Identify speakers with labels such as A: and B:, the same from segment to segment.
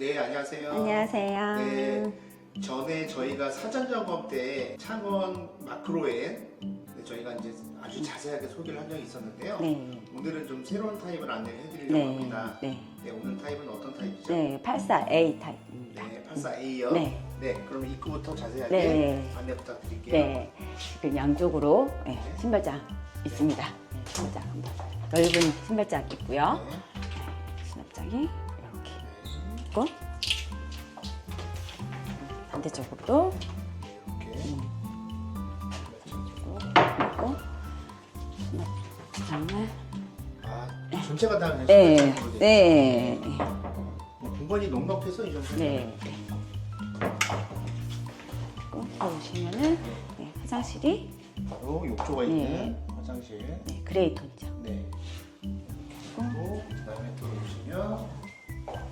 A: 네, 안녕하세요.
B: 안녕하세요.
A: 네, 전에 저희가 사전 점검 때 창원 마크로에 네, 저희가 이제 아주 자세하게 소개를 한 적이 있었는데요.
B: 네.
A: 오늘은 좀 새로운 타입을 안내를 해드리려고
B: 네.
A: 합니다.
B: 네.
A: 네, 오늘 타입은 어떤 타입이죠?
B: 네. 84A 타입입니다.
A: 네, 84A요.
B: 네.
A: 네, 그럼 입구부터 자세하게
B: 네.
A: 안내 부탁드릴게요.
B: 네. 그 양쪽으로 네, 신발장 있습니다. 네, 신발장 한번 넓은 신발장 있고요.
A: 네.
B: 신발장이 있고 반대쪽으로도
A: 이렇게.
B: 있고 그다음에
A: 아, 전체가 다 그냥
B: 네.
A: 돼
B: 네.
A: 있어요. 뭐 공간이 넉넉해서 이 정도.
B: 네. 꼭 보시면은 네, 화장실이
A: 바로 욕조가 있는
B: 네.
A: 화장실.
B: 네, 그레이 톤이죠.
A: 네. 그리고 그다음에 들어오시면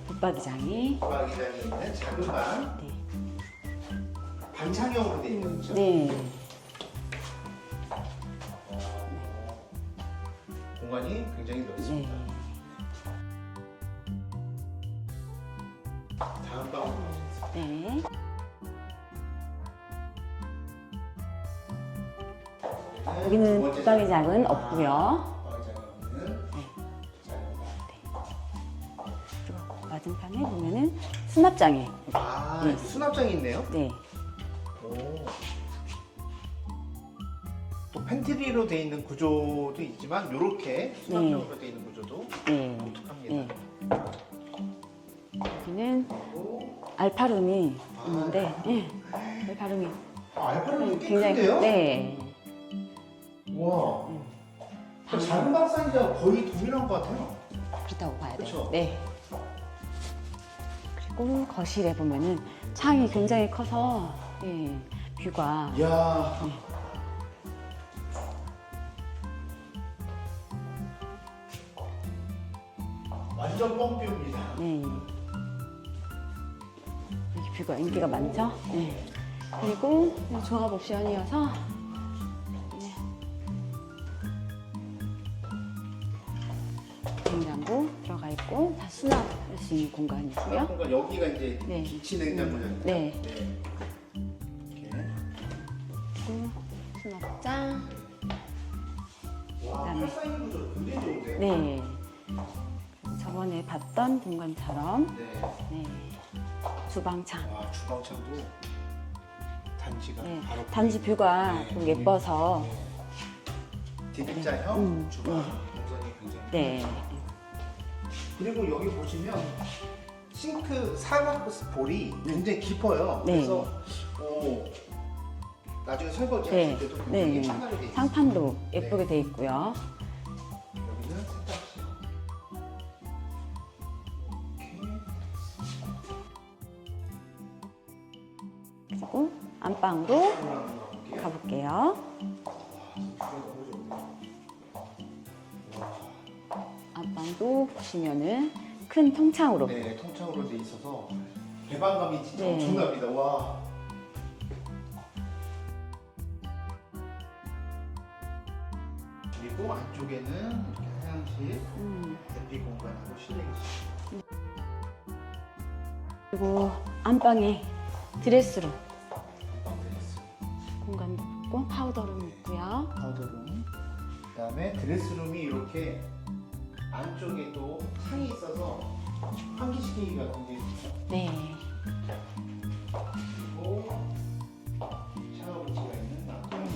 B: 붙박이장이
A: 부화기장이 있는 작은 방
B: 네.
A: 반창형으로 되어 있는 거죠.
B: 네.
A: 공간이 굉장히
B: 네.
A: 넓습니다. 다음 방으로 가겠습니다.
B: 네. 여기는
A: 두 번째
B: 붙박이장은
A: 장.
B: 없고요. 맞은편에 보면은 수납장이
A: 아,
B: 네.
A: 수납장이 있네요.
B: 네.
A: 오. 또 팬트리로 되어 있는 구조도 있지만 이렇게 수납형으로 되어 있는 구조도
B: 네.
A: 독특합니다.
B: 네. 여기는 알파룸이
A: 아.
B: 있는데 네. 알파룸이
A: 아, 알파룸이 꽤
B: 굉장히
A: 큰데요?
B: 네.
A: 와.
B: 음.
A: 그 작은 방 사이즈가 거의 동일한 것 같아요.
B: 그렇다고 봐야 돼요.
A: 그쵸?
B: 네. 그리고 거실에 보면은 창이 굉장히 커서 예, 뷰가
A: 이야. 완전 뻥뷰입니다.
B: 네. 여기 뷰가 인기가 많죠? 네. 그리고 종합 옵션이어서 네. 냉장고 들어가 있고 다 수납할 수 있는 공간이고요.
A: 뭔가 여기가 이제
B: 네.
A: 김치 냉장고잖아요.
B: 네.
A: 네. 이렇게.
B: 그리고 수납장.
A: 와,
B: 그다음에-
A: 팔사이드 구조 굉장히 좋은데요?
B: 네. 저번에 봤던 공간처럼
A: 네.
B: 네. 주방창.
A: 와, 주방창도 단지가
B: 네.
A: 바로
B: 단지 뷰가
A: 네.
B: 좀 예뻐서
A: 네. D자형
B: 음,
A: 주방
B: 네.
A: 동선이 굉장히
B: 네.
A: 그리고 여기 보시면 싱크 사각 볼이 굉장히 깊어요.
B: 네.
A: 그래서 오, 나중에 설거지
B: 네.
A: 하실 때도 굉장히
B: 네.
A: 편하게 돼 있어요.
B: 상판도 예쁘게 돼 있고요.
A: 여기는 세탁실.
B: 그리고 안방으로
A: 올라갈게요.
B: 가볼게요. 안방도 보시면은 큰 통창으로
A: 네, 통창으로 돼 있어서 개방감이 진짜
B: 네.
A: 엄청납니다. 와. 그리고 안쪽에는 이렇게 화장실,
B: 음,
A: 대피 공간하고 실내 기실.
B: 그리고 안방에 드레스룸
A: 안방 드레스.
B: 공간도 있고 파우더룸 있고요.
A: 파우더룸. 그다음에 드레스룸이 이렇게 안쪽에 또 창이 있어서 환기시키기가 굉장히 좋죠.
B: 네.
A: 그리고 샤워 부치가 있는 남자실.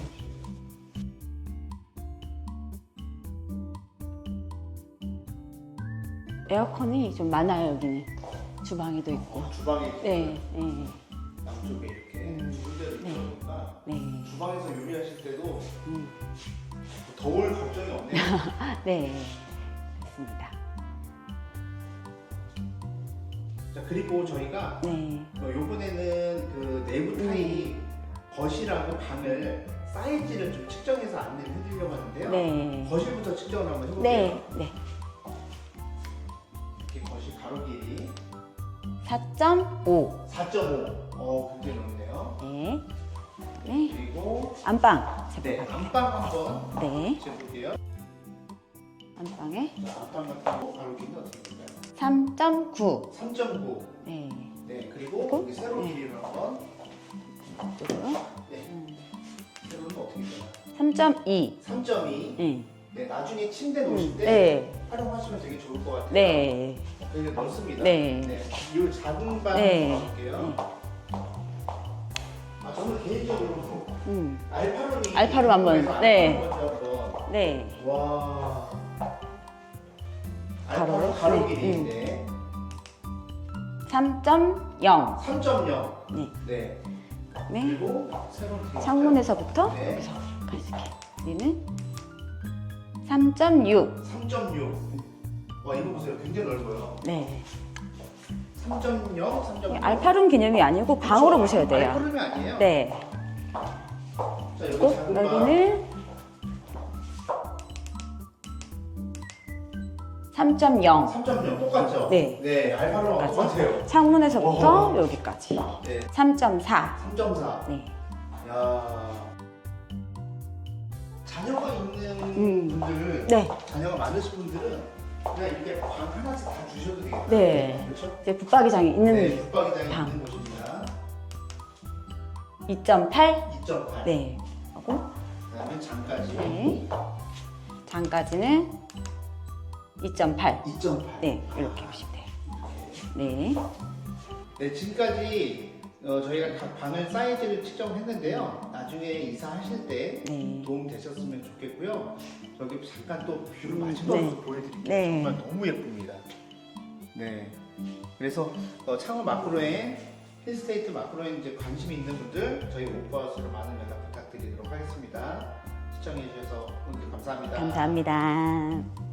B: 에어컨이 좀 많아요 여기는 주방에도 있고.
A: 어, 주방에
B: 네, 네,
A: 남쪽에 이렇게
B: 음.
A: 두 군데를
B: 네.
A: 있으니까
B: 네,
A: 주방에서 요리하실 때도
B: 음,
A: 더울 걱정이 없네요.
B: 네, 그렇습니다.
A: 자 그리고 저희가
B: 네,
A: 어, 요번에는 그 내부
B: 음.
A: 타입 거실하고 방을 사이즈를 좀 측정해서 안내를 해드리려고 하는데요.
B: 네,
A: 거실부터 측정을 한번 해볼게요.
B: 네, 네.
A: 이렇게 거실 가로 길이
B: 4.5.
A: 4.5. 어, 굉장히 넓네요.
B: 네, 네.
A: 그리고
B: 안방
A: 네. 안방 한번
B: 네,
A: 재볼게요. 어떻게 될까요?
B: 3.9.
A: 3.9.
B: 네.
A: 네, 그리고
B: 그리고?
A: 여기 세로
B: 네.
A: 길이를 한번. 네,
B: 음.
A: 세로는 어떻게 되나?
B: 3.2.
A: 3.2.
B: 네.
A: 네, 나중에 침대 놓으실 때
B: 네.
A: 활용하시면 되게 좋을 것 같아요.
B: 네.
A: 되게 넓습니다.
B: 네.
A: 이 작은 방
B: 네.
A: 가볼게요. 아, 저는 개인적으로
B: 음. 한번,
A: 궁금해서
B: 네.
A: 한번
B: 네.
A: 와. 알파룸 가로
B: 네.
A: 길이인데
B: 3.0.
A: 3.0.
B: 네.
A: 네.
B: 네.
A: 그리고 새로운 길이
B: 창문에서부터
A: 네.
B: 여기서 가실게. 여기는 3.6.
A: 3.6. 와 이거 보세요. 굉장히 넓어요.
B: 네.
A: 3.0, 3.6.
B: 알파룸 개념이 아니고 방으로 보셔야 돼요.
A: 알파룸이 아니에요.
B: 네.
A: 자 여기
B: 그리고
A: 작은 방.
B: 여기는 3.0.
A: 3.0 똑같죠?
B: 네.
A: 네,
B: 똑같죠?
A: 똑같아요.
B: 창문에서부터
A: 어허.
B: 여기까지.
A: 네.
B: 3.4.
A: 3.4.
B: 네.
A: 야. 자녀가 있는
B: 음.
A: 분들,
B: 네.
A: 자녀가 많으신 분들은 그냥 이렇게 방 하나씩 다 주셔도 되겠다.
B: 네.
A: 그렇죠?
B: 이제 붙박이장이 있는
A: 네, 붙박이장이
B: 방.
A: 있는 곳입니다.
B: 2.8.
A: 2.8.
B: 네. 하고
A: 그다음에 장까지.
B: 네. 장까지는 2.8.
A: 2.8.
B: 네. 이렇게 보시면 돼요. 네.
A: 네, 지금까지 어, 저희가 각 방을 사이즈를 측정했는데요. 나중에 이사하실 때
B: 네.
A: 도움 되셨으면 좋겠고요. 저기 잠깐 또 뷰를
B: 음,
A: 마지막으로
B: 네.
A: 보여드릴게요.
B: 네.
A: 정말 너무 예쁩니다. 네. 그래서 어, 창원 마크로에 힐스테이트 마크로에 이제 관심이 있는 분들 저희 오빠스로 많은 연락 부탁드리도록 하겠습니다. 시청해 주셔서 오늘 감사합니다.
B: 감사합니다.